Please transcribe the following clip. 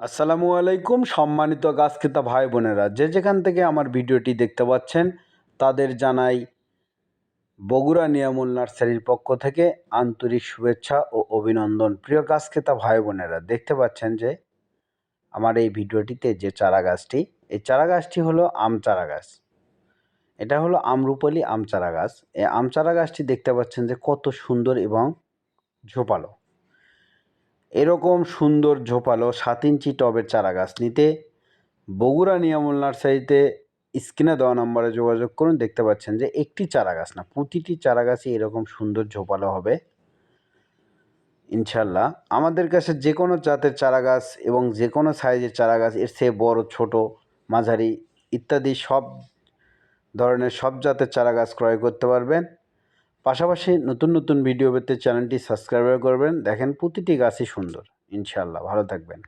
আসসালামু আলাইকুম, সম্মানিত গাছ ক্রেতা ভাই বোনেরা যে যেখান থেকে আমার ভিডিওটি দেখতে পাচ্ছেন, তাদের জানাই বগুড়া নিয়ামুল নার্সারির পক্ষ থেকে আন্তরিক শুভেচ্ছা ও অভিনন্দন। প্রিয় গাছ ক্রেতা ভাই বোনেরা দেখতে পাচ্ছেন যে আমার এই ভিডিওটিতে যে চারা গাছটি এই চারা গাছটি হলো আম চারা গাছ এটা হলো আমরুপালি আম চারা গাছ এই আম চারা গাছটি দেখতে পাচ্ছেন যে কত সুন্দর এবং ঝোপালো। এরকম সুন্দর ঝোপালো সাত ইঞ্চি টবের চারা গাছ নিতে বগুড়া নিয়ামুল নার্সারিতে স্ক্রিনে দেওয়া নম্বরে যোগাযোগ করুন। দেখতে পাচ্ছেন যে একটি চারা গাছ না, প্রতিটি চারা গাছই এরকম সুন্দর ঝোপালো হবে। ইনশাল্লাহ আমাদের কাছে যে কোনো জাতের চারা গাছ এবং যে কোনো সাইজের চারা গাছ এর চেয়ে বড়, ছোট, মাঝারি ইত্যাদি সব ধরনের সব জাতের চারা গাছ ক্রয় করতে পারবেন। পাশাপাশি নতুন নতুন ভিডিও পেতে চ্যানেলটি সাবস্ক্রাইব করবেন। দেখেন প্রতিটি গাছই সুন্দর। ইনশাল্লাহ ভালো থাকবেন।